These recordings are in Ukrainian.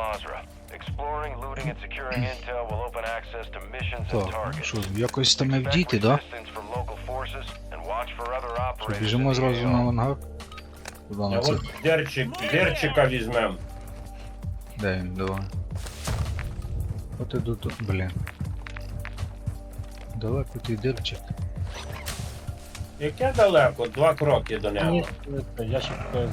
Mazra. Exploring, looting, and securing intel will open access to missions and Так, targets. що, якось там як Expect да? resistance from local forces and watch for other Що, operators біжимо the зразу на ангар? Куди А на це? от дерчик, дерчика візьмем. Де він, давай. От іду тут, блін. Далеко ти дирчик. Яке далеко? Два кроки до нього. Ні, це ящик е,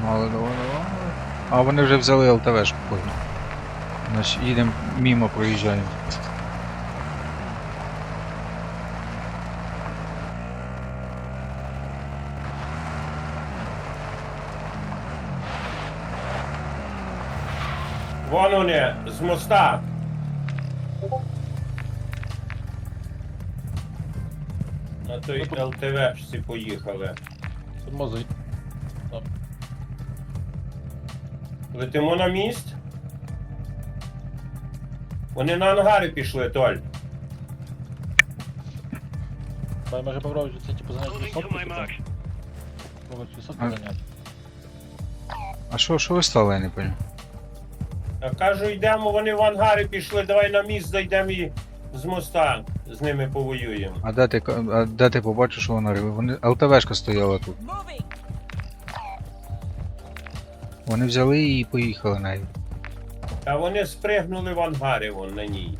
погнали, давай, давай. А вони вже взяли ЛТВшку, понял. Значить, їдемо мимо проїжджаємо. Вон вони, з моста. На той ЛТВшці поїхали. Мозок. Летимо на міст. Вони на ангари пішли, Толь. Давай може попробуй це типу зайняти висотку типу. Пробувати висотку А. зайняти. А що, що ви стали, я не понял. Я кажу, йдемо, вони в ангари пішли, давай на міст зайдемо і з моста з ними повоюємо. А де ти, ка- а де ти побачив, що вони робили? Вони ЛТВшка стояла тут. Moving. Вони взяли її і поїхали нею. А вони спригнули в ангари вон на ній.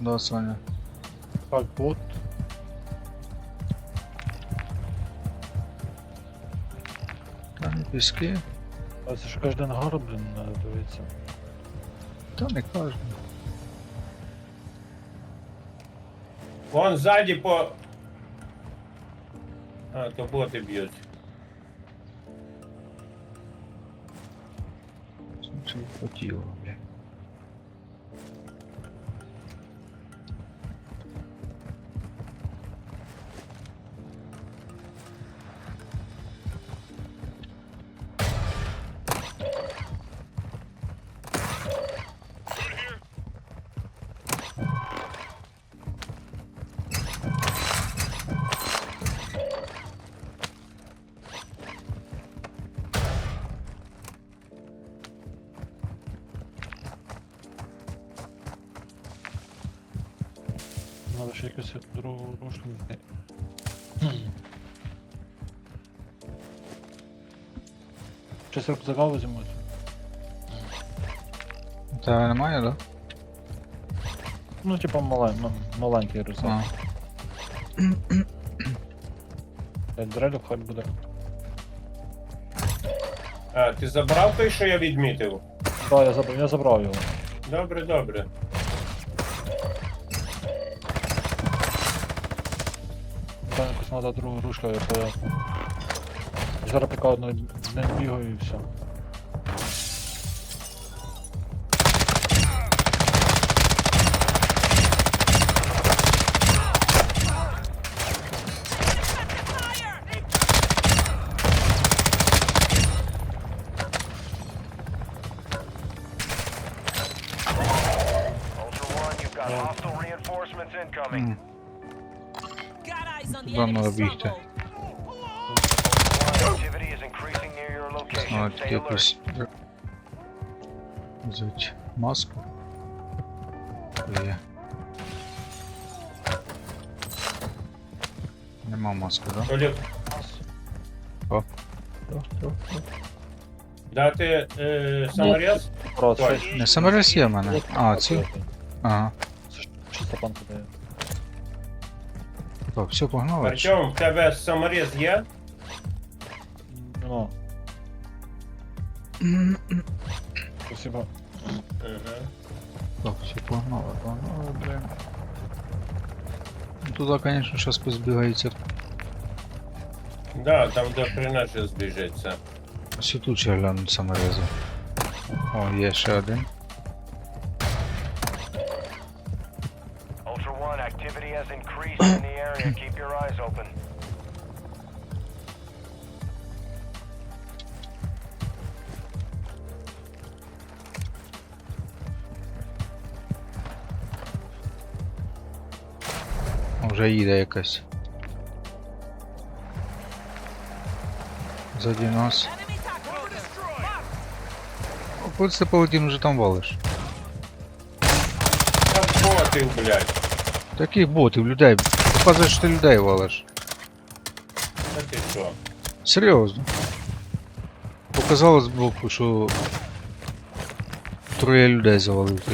Да, Соня. Так, бот. Та не піски. А це ж кожен ангар, блін, надо дивитися. Та не кожен. Вон ззаді по. А, то боти б'ють. Чи хотіло, другу рушку знайти. Щось рюкзака візьму. Та немає, да? Ну, типа малень, м- маленький рюкзак. Дрелів хай буде. А, ти забрав той, що я відмітив? Так, я забрав, я забрав його. Добре, добре. Треба другу рушку, я то. Зараз поки одну бігаю і все. Near your А, location. тільки якось. Взять маску. Є. Нема маски, да? Толік, О, дати е, саморез? Просто Не саморез є в мене. А, ці? Ага. Чисто панка дає. Так, все, погнали. Артем, в тебе саморез є? Ну. Спасибо. Ага. Так, все, погнали, погнали, блин. Ну, Туди, конечно, сейчас позбігається. Да, там до хрена ще збіжиться. Ось тут ще глянуть саморези. О, є ще один. Ultra One, activity has increased in the Вже їде якась. Ззаді нас. Ну, Пульси полетім вже там валиш. Там блядь. Таких ботів, людей. Показуєш, що ти людей валиш. Та ти що? Серйозно. Показало збоку, що троє людей завалив ти.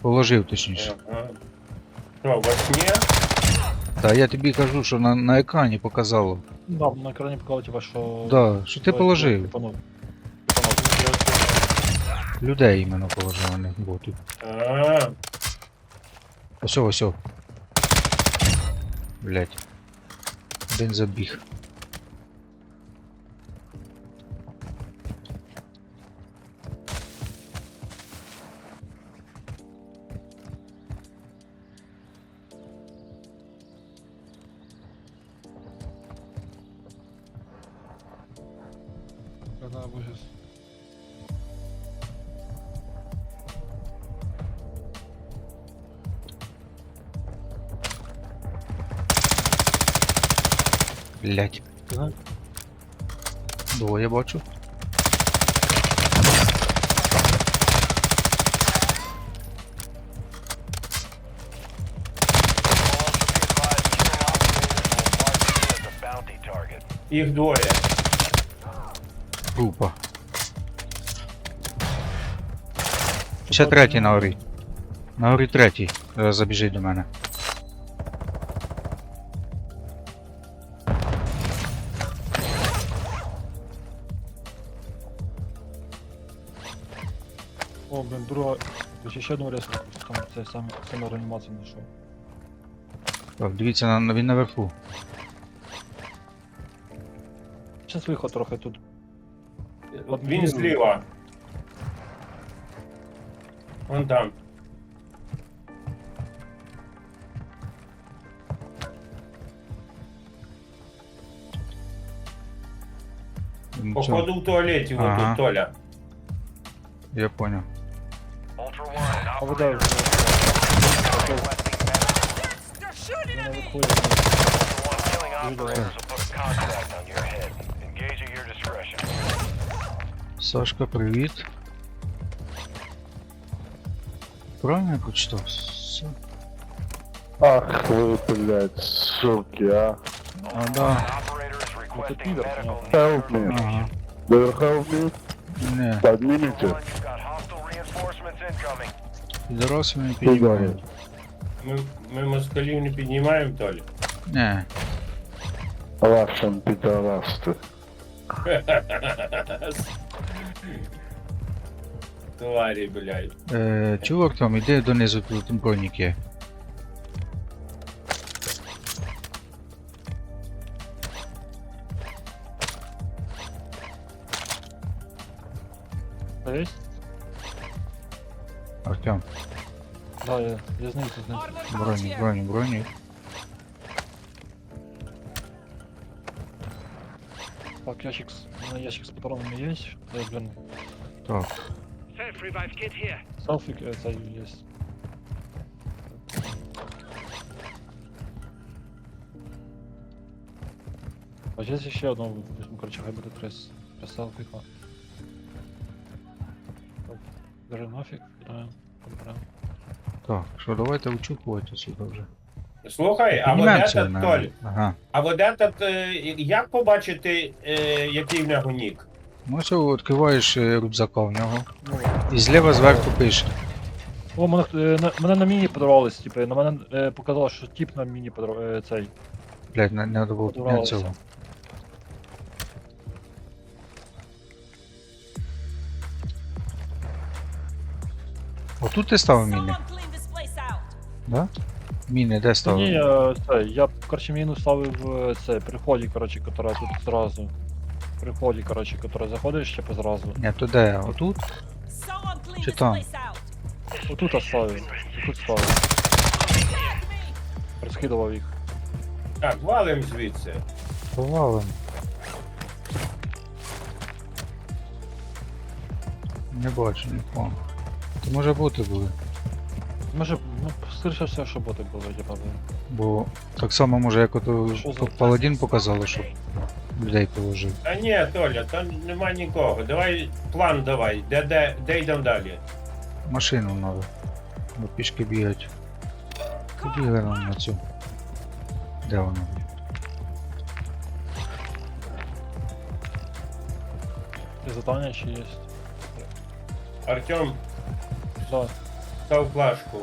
Положив точніше. Ага. Що, во сні? Та я тобі кажу, що на, на екрані показало. Да, на екрані показало, типа, що... Да, що ти положив. Ну, ну, Людей іменно положив, а не ботів. А, Ось, ось. Блять. Один забіг. Когда будет? Блять. Двоє бачу. Їх двоє. Група. Ще третій на горі. На горі третій. Зараз забіжить до мене. О, блин, друга... Ще ще одну резку, там це саме, саме реанімацію знайшов. Так, дивіться, на, на- він наверху. Зараз виход трохи тут. Він зліва. Вон там. Він Походу в туалеті, вот Ага. тут Толя. цьо- Я понял. А Сашка, привет. Правильно я прочитав? Ах вы, блядь, суки, а. А, да. Это пидор. Help me. Ага. Do you help me? Не. Поднимите. Підроси не Куда піднімають. Ми, ми москалів не піднімаємо, Толя. Не, Вашим пидорасты. Тварі, блядь. е, чувак там, іди донизу, бронік є. Є? Артем, Да, я, я знизу з ним. Armor pouch бронік, here. бронік, бронік. Так, ящик, с- у мене ящик з патронами є. Е, блин, Так, селфік е, цей є. А зараз ще одного візьму, короче, хай буде три, с- три селфіка. Так, Берем, берем. так, що давайте очікувати сюди вже. Слухай, а вот Піднімемося этот, Толь, Ага. а вот этот, е, як побачити, е, який в нього нік? Ну все, відкриваєш е, рюкзака в нього. І зліва зверху пише. О, мене, е, на, мене на міні подорвались, типу, на мене е, показало, що тип на міні подорв... е, цей. Блять, не, не треба було Подорвалося. цього. Отут ти ставив міни, да? Міни де Та ставив? ні, е, цей, я, короче, міну ставив е, це, при вході, короче, котора тут зразу. При вході, короче, котора заходиш ще зразу. Ні, то де? Отут? Чи там? Отут я ставив, тут ставив. Розкидував їх. Так, валим звідси. Повалим. Не бачу нікого. Може бути були. Може, ну, скоріше все, що боти були, типа, блін. Бо так само може як ото Що за- п- паладін показало, що людей положив. Та ні, Толя, там нема нікого. Давай план давай. Де, де, де йдемо далі? Машину надо. Бо пішки бігать. Побігли нам на цю. Де вона? Є задання чи є? Артем, Да. став плашку.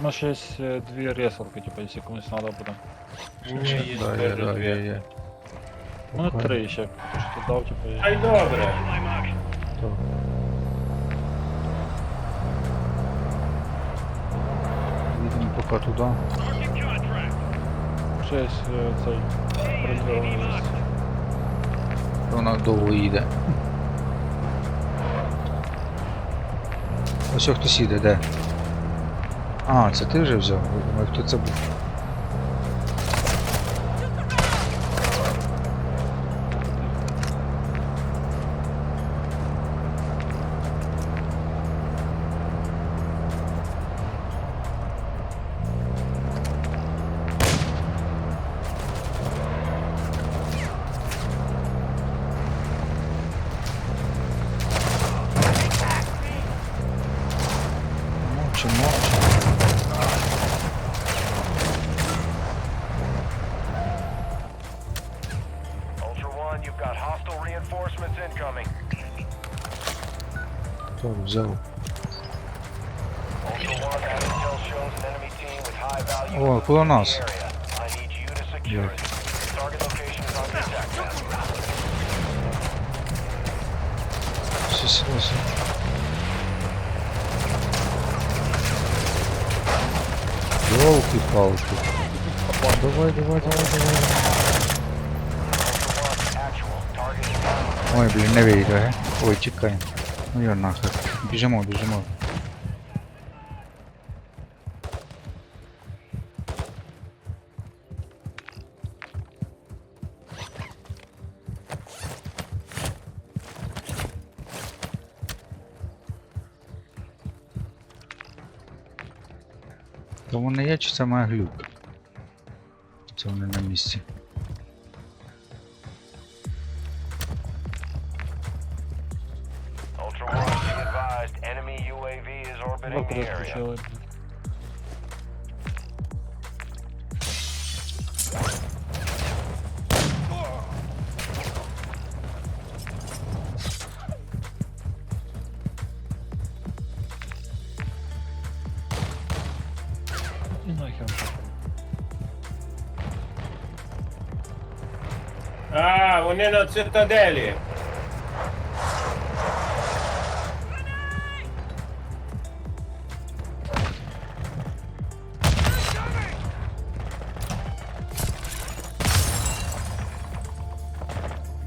У нас ще є е, дві ресалки, типа, якщо комусь треба буде. Мені є Да, є, теж да, дві. є, є. У мене Окей. три ще, то що ти дав, типа, є. Ай добре. То. Їдемо поки туди. Ще є е, цей броньований. Вона довго їде. Ось хтось їде, де? А, це ти вже взяв? думаю, хто це був? Attack map. Все, все, все. Ёлки-палки. Давай, давай, давай, давай. Ultra One, actual. Target is down. Ой, блін, не вийде, ге? Ой, тікай. Ну я нахер. Біжимо, біжимо. То чи це має глюк? Це вони на місці. Ultra One, be advised, enemy UAV is orbiting the area. Вони на цитаделі.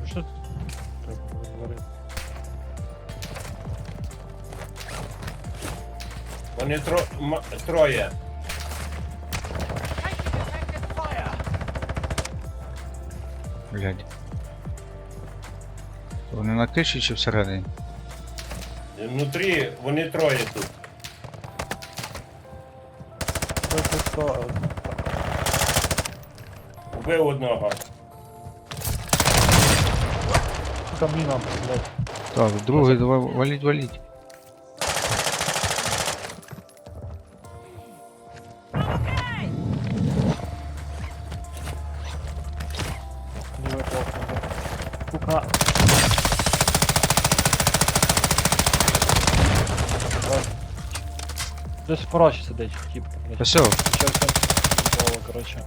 Ну що говорити? Вони тро... м- троє. Блядь. Вони на киші чи всередині? Внутрі вони троє тут. Це це то, е, одного. Каміна, блядь. Так, другий, давай валіть, валіть. В пораші сидить, тип. блядь. Все, Включався. Голову, короче.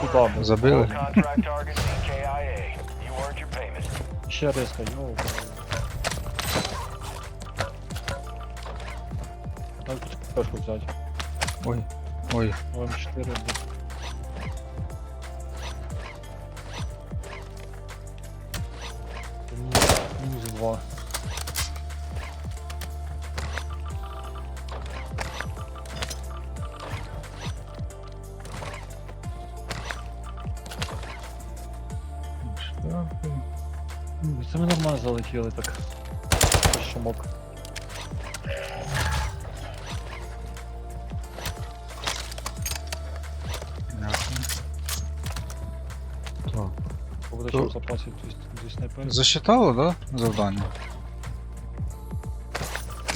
Куда, блядь? забили. Contract target EKIA. You earned your payment. Ще резко, йоу. Надо тут пешку взяти. Ой, ой. ОМ4, блядь. Залетіли так. Без Шумок. Ясно. Так. Буде То- ще в запасі дві- дві снайпери. Засчитало, да? Завдання?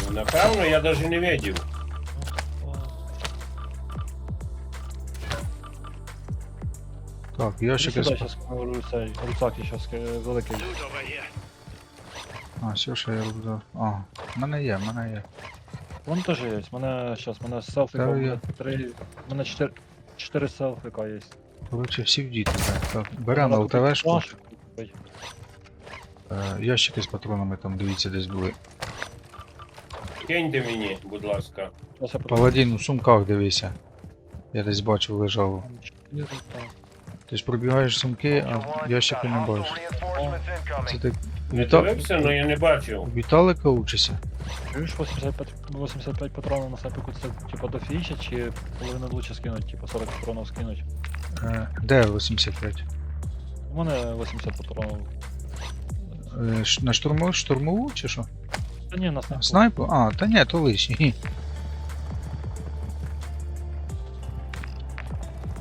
Ну, напевно, я навіть не видів. Так, Я ящики. сюди з- зараз говорю цей рюкзак я щас е, великий. А, все, що я роблю. А, в мене є, в мене є. Вон теж є. У мене щас, у мене селфіка, Та у я- мене три. У мене чотири. Чотири селфіка є. Коротше, всі в діти, блядь. Так, беремо ЛТВшку. Ой, Е, ящики з патронами там, дивіться, десь були. Киньте мені, будь ласка. щас я Паладін у сумках дивися. Я десь бачив, лежав. Там чотири, так. Ти ж пробігаєш сумки, а ящики не бачиш. Це ти Не Віта... дивився, але я не бачив. Віталика учишся? Чуєш 85, 85 патронів на снайпіку це типа до фініша чи половину лучше скинуть, типа 40 патронів скинуть. Е, де 85? У мене 80 патронів. Е, ш- на штурмову, штурмову чи що? Та ні, на снайпу. Снайпу? А, та ні, то лишній.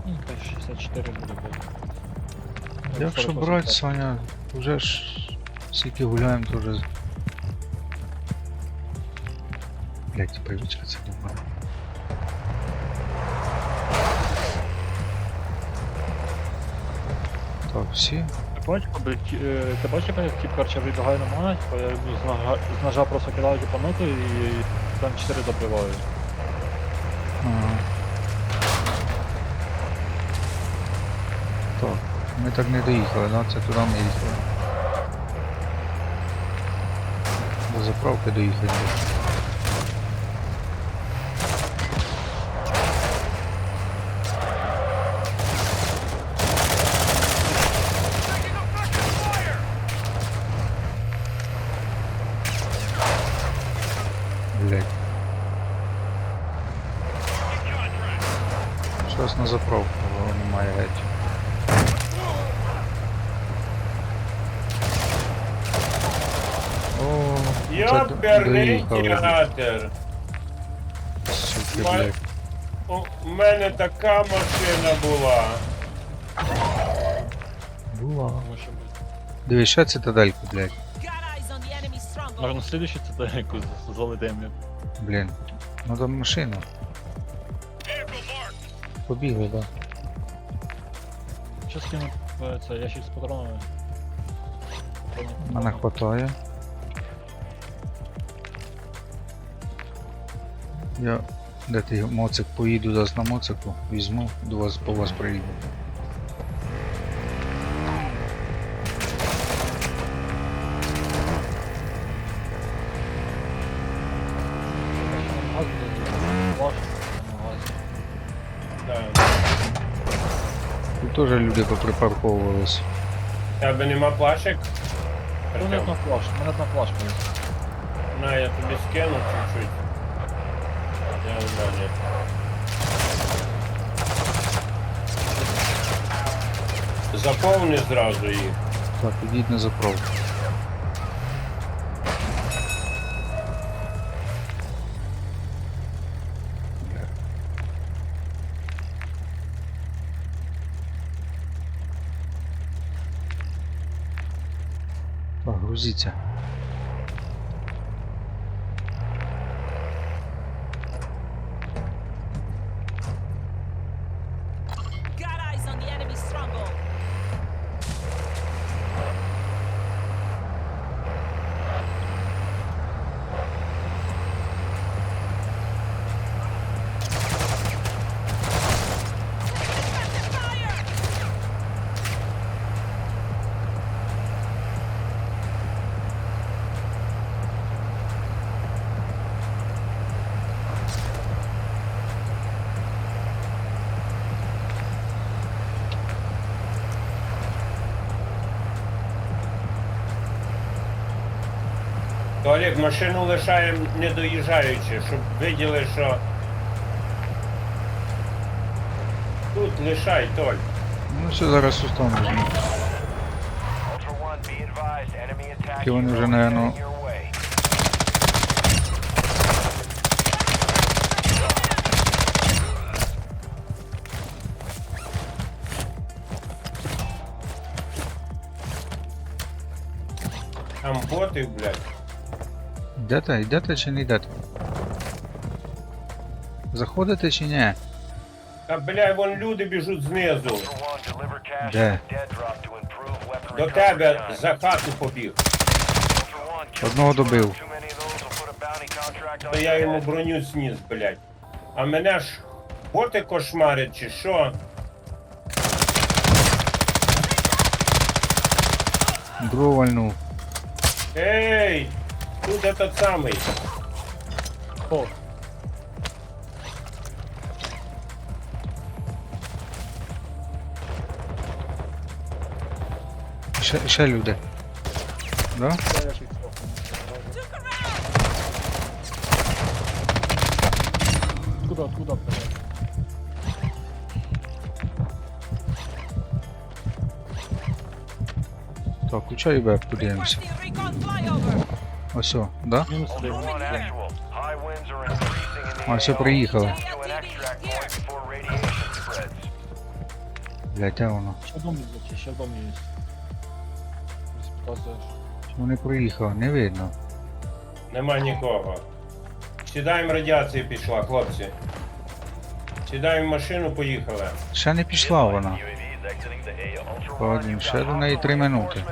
Ні, каже, 64 буде Якщо 40, брати, Саня, вже ж скільки гуляємо, то вже. Блять, привичка це дуба. Так, всі. Ти бачиш, блядь, е, ти бачиш, як тип короче вибігає на мене, типа я з ножа, з ножа просто кидаю типа ноту і там 4 добиваю. Ага. Так, ми так не доїхали, да? Це туди ми їхали. До заправки доїхали. Блять. Щось на заправку, але немає геть. О, це Суки, Май- блядь. У мене така машина була. Була. Тому що, блядь, Дивись, ще цитадельку, блядь. Got eyes on the enemy. Може на слідуючий це якусь залетемо. Блін. Ну там машина. Побігли, да. Що скину е, це ящик з патронами? Мене хватає. Я де ти моцик поїду зараз на моцику, візьму, до вас по вас приїду. Тут теж люди поприпарковувались. Тебе нема плашек? У мене одна флешка, мене одна флешка. На, я тобі скину чуть-чуть. В мене. Заповни зразу їх. Так, ідіть на заправку. Так, грузіться. Got eyes on the enemy stronghold. Fire! Толік, машину лишаємо не доїжджаючи, щоб виділи, що. Тут лишай, Толь. Ну все, зараз устану. Ultra One, be advised, advised, enemy attack Ті вони вже, way. Там боти, блядь. Йдете, йдете чи не йдете? Заходите чи ні? Та блядь, вон люди біжуть знизу. Де? До тебе за хату побіг. Одного добив. То я йому броню сніс, блядь. А мене ж боти кошмарять чи що? Другого вальнув. Ей! Тут этот самий. Хто? Ще, ще люди. Да? Це ящик сховав. Откуда, откуда, блядь? Так, включай веб, подивимося. Requesting recon flyover. Ось, о, да? А, все, AO. приїхали. Блять, де воно? Ще в домі, блядь, ще в домі є. Вони проїхали, не видно. Нема нікого. Сідаємо, радіація пішла, хлопці. Сідаємо в машину, поїхали. Ще не пішла вона. You've ще до неї три минути.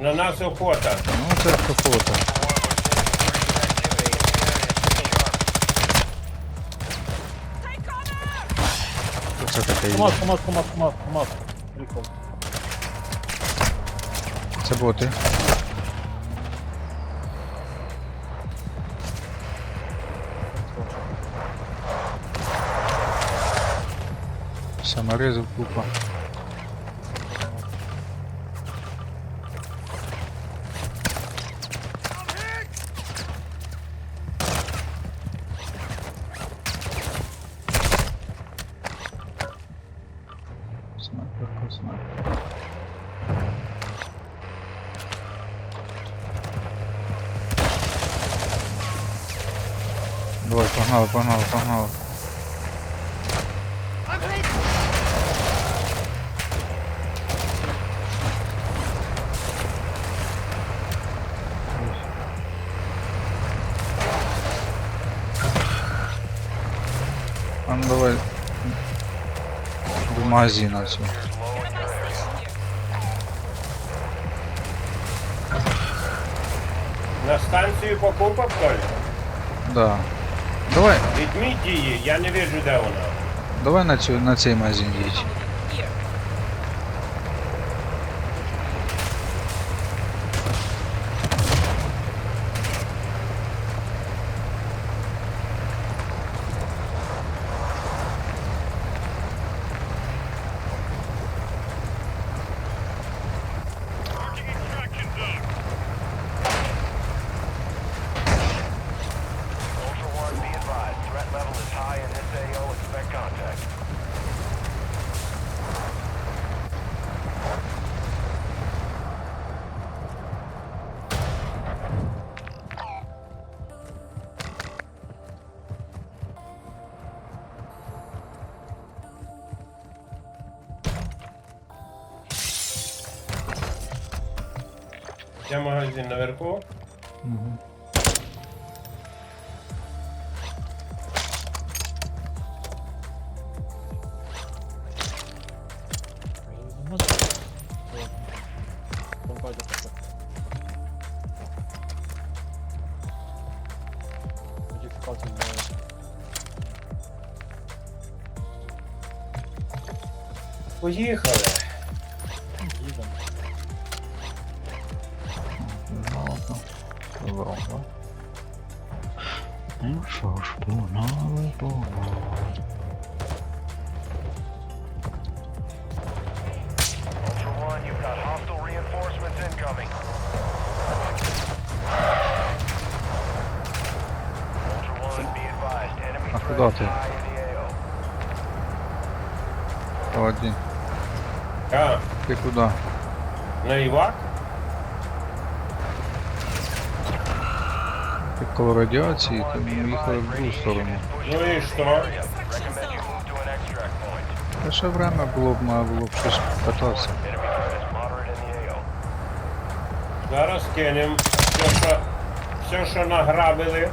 На нас охота. Ну це фото. Це таке є. КамАЗ, КамАЗ, КамАЗ, КамАЗ, КамАЗ. Приїхав. Це боти. Саморезов купа. Снайперка, снайперка. Давай, погнали, погнали, погнали. А ну давай до магазина цього. На станцию покупок, Коля? Да. Давай, Ведьми її, я не вижу, де вона. давай на, цю, на цей магазин їдь. Де магазин наверху? Угу. Поїхали. Куда ты Один. А, Ти куди? на Івак? Ти коло радіації, то ми в другу сторону. Ну и что? Та ще время було б, має було б щось. Зараз кинем все, что награбили.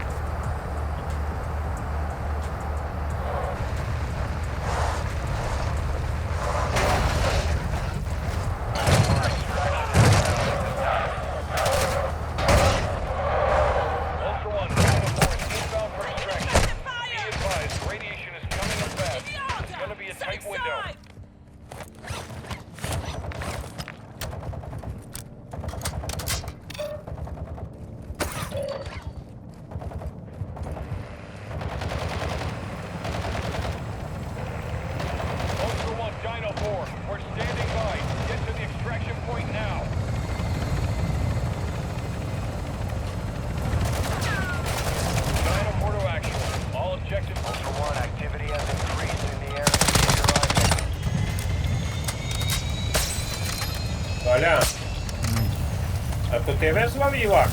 ти визвав Івак?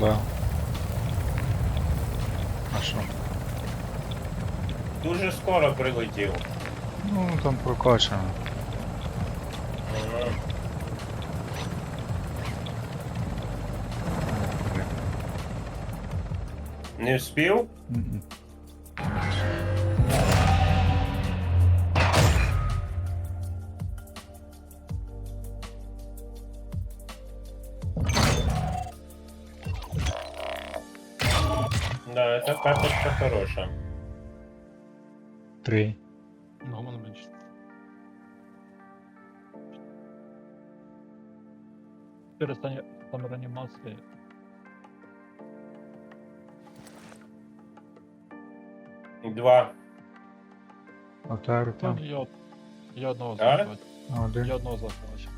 Да. А що? Дуже скоро прилетів. Ну, там прокачано. Ага. Не вспів? Мгм. Да, Хороша. Три. Воно менше. Чотири стані там реанімації. Два. Отар Там там. я, я одного Так? захвачу. Я одного захвачу.